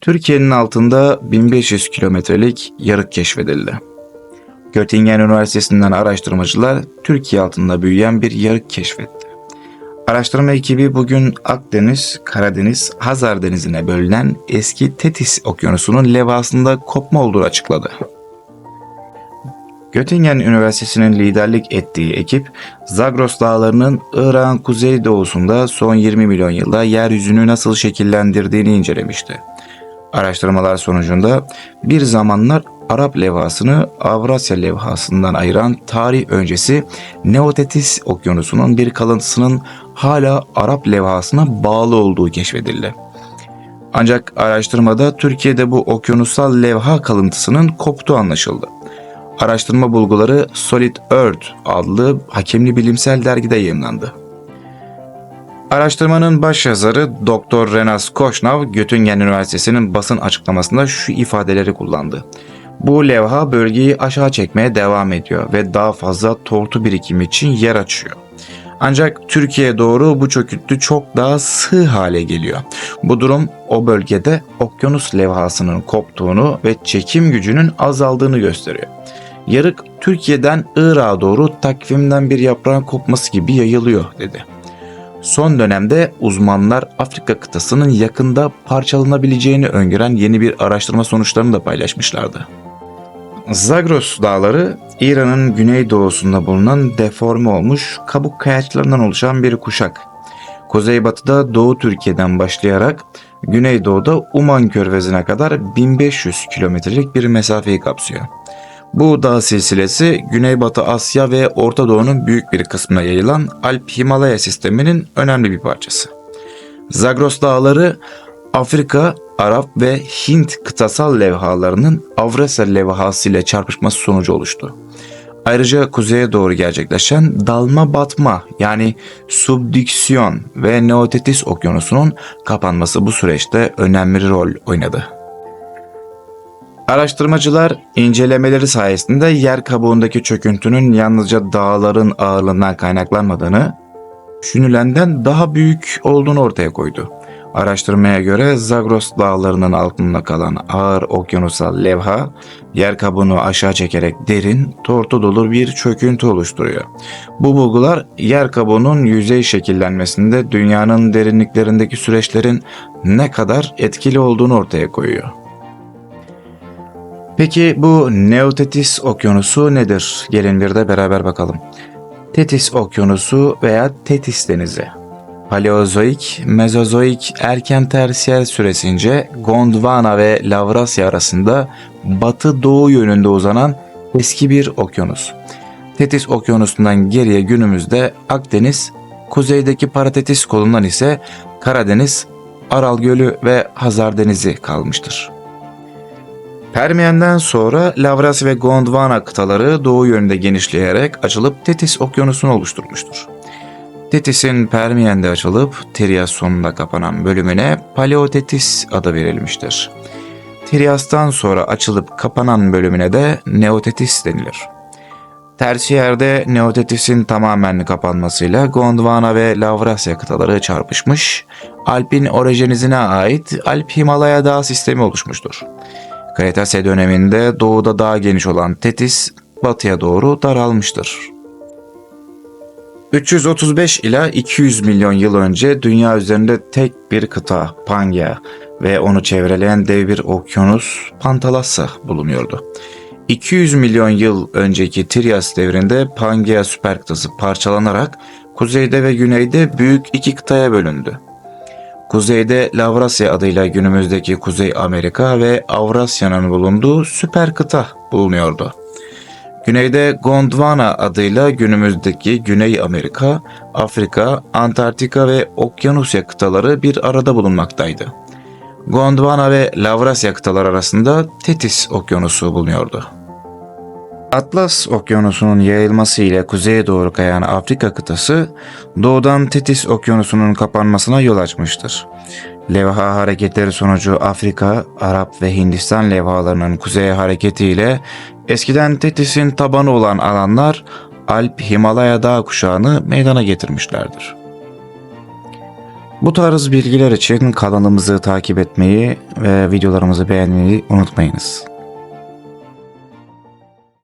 Türkiye'nin altında 1500 kilometrelik yarık keşfedildi. Göttingen Üniversitesi'nden araştırmacılar Türkiye altında büyüyen bir yarık keşfetti. Araştırma ekibi bugün Akdeniz, Karadeniz, Hazar Denizi'ne bölünen eski Tetis Okyanusu'nun levhasında kopma olduğunu açıkladı. Göttingen Üniversitesi'nin liderlik ettiği ekip, Zagros Dağları'nın Irak'ın kuzeydoğusunda son 20 milyon yılda yeryüzünü nasıl şekillendirdiğini incelemişti. Araştırmalar sonucunda bir zamanlar Arap levhasını Avrasya levhasından ayıran tarih öncesi Neotetis Okyanusu'nun bir kalıntısının hala Arap levhasına bağlı olduğu keşfedildi. Ancak araştırmada Türkiye'de bu okyanusal levha kalıntısının koptuğu anlaşıldı. Araştırma bulguları Solid Earth adlı hakemli bilimsel dergide yayınlandı. Araştırmanın başyazarı Dr. Renas Koşnav, Göttingen Üniversitesi'nin basın açıklamasında şu ifadeleri kullandı. Bu levha bölgeyi aşağı çekmeye devam ediyor ve daha fazla tortu birikimi için yer açıyor. Ancak Türkiye'ye doğru bu çöküntü çok daha sığ hale geliyor. Bu durum o bölgede okyanus levhasının koptuğunu ve çekim gücünün azaldığını gösteriyor. Yarık Türkiye'den Irak'a doğru takvimden bir yaprağın kopması gibi yayılıyor dedi. Son dönemde uzmanlar Afrika kıtasının yakında parçalanabileceğini öngören yeni bir araştırma sonuçlarını da paylaşmışlardı. Zagros dağları İran'ın güneydoğusunda bulunan deforme olmuş kabuk kayaçlarından oluşan bir kuşak. Kuzeybatıda Doğu Türkiye'den başlayarak Güneydoğu'da Uman Körfezi'ne kadar 1500 kilometrelik bir mesafeyi kapsıyor. Bu dağ silsilesi Güneybatı Asya ve Orta Doğu'nun büyük bir kısmına yayılan Alp-Himalaya sisteminin önemli bir parçası. Zagros Dağları Afrika, Arap ve Hint kıtasal levhalarının Avrasya levhası ile çarpışması sonucu oluştu. Ayrıca kuzeye doğru gerçekleşen dalma batma yani subdüksiyon ve Neotetis okyanusunun kapanması bu süreçte önemli rol oynadı. Araştırmacılar incelemeleri sayesinde yer kabuğundaki çöküntünün yalnızca dağların ağırlığından kaynaklanmadığını, düşünülenden daha büyük olduğunu ortaya koydu. Araştırmaya göre Zagros dağlarının altında kalan ağır okyanusal levha, yer kabuğunu aşağı çekerek derin, tortu dolu bir çöküntü oluşturuyor. Bu bulgular yer kabuğunun yüzey şekillenmesinde dünyanın derinliklerindeki süreçlerin ne kadar etkili olduğunu ortaya koyuyor. Peki bu Neotetis Okyanusu nedir? Gelin bir de beraber bakalım. Tetis Okyanusu veya Tetis Denizi. Paleozoik, Mezozoik erken tersiyer süresince Gondwana ve Lavrasya arasında batı-doğu yönünde uzanan eski bir okyanus. Tetis Okyanusu'ndan geriye günümüzde Akdeniz, kuzeydeki Paratetis kolundan ise Karadeniz, Aral Gölü ve Hazar Denizi kalmıştır. Permiyen'den sonra Lavras ve Gondwana kıtaları doğu yönünde genişleyerek açılıp Tetis okyanusunu oluşturmuştur. Tetis'in Permiyen'de açılıp Trias sonunda kapanan bölümüne Paleotetis adı verilmiştir. Trias'tan sonra açılıp kapanan bölümüne de Neotetis denilir. Tersiyerde Neotetis'in tamamen kapanmasıyla Gondwana ve Lavrasya kıtaları çarpışmış, Alp'in orejenizine ait Alp-Himalaya dağ sistemi oluşmuştur. Kretase döneminde doğuda daha geniş olan Tetis batıya doğru daralmıştır. 335 ila 200 milyon yıl önce dünya üzerinde tek bir kıta Pangea ve onu çevreleyen dev bir okyanus Pantalassa bulunuyordu. 200 milyon yıl önceki Trias devrinde Pangea süper kıtası parçalanarak kuzeyde ve güneyde büyük iki kıtaya bölündü. Kuzeyde Lavrasya adıyla günümüzdeki Kuzey Amerika ve Avrasya'nın bulunduğu süper kıta bulunuyordu. Güneyde Gondwana adıyla günümüzdeki Güney Amerika, Afrika, Antarktika ve Okyanusya kıtaları bir arada bulunmaktaydı. Gondwana ve Lavrasya kıtaları arasında Tetis Okyanusu bulunuyordu. Atlas Okyanusu'nun yayılması ile kuzeye doğru kayan Afrika kıtası doğudan Tetis Okyanusu'nun kapanmasına yol açmıştır. Levha hareketleri sonucu Afrika, Arap ve Hindistan levhalarının kuzeye hareketiyle eskiden Tetis'in tabanı olan alanlar Alp Himalaya dağ kuşağını meydana getirmişlerdir. Bu tarz bilgiler için kanalımızı takip etmeyi ve videolarımızı beğenmeyi unutmayınız.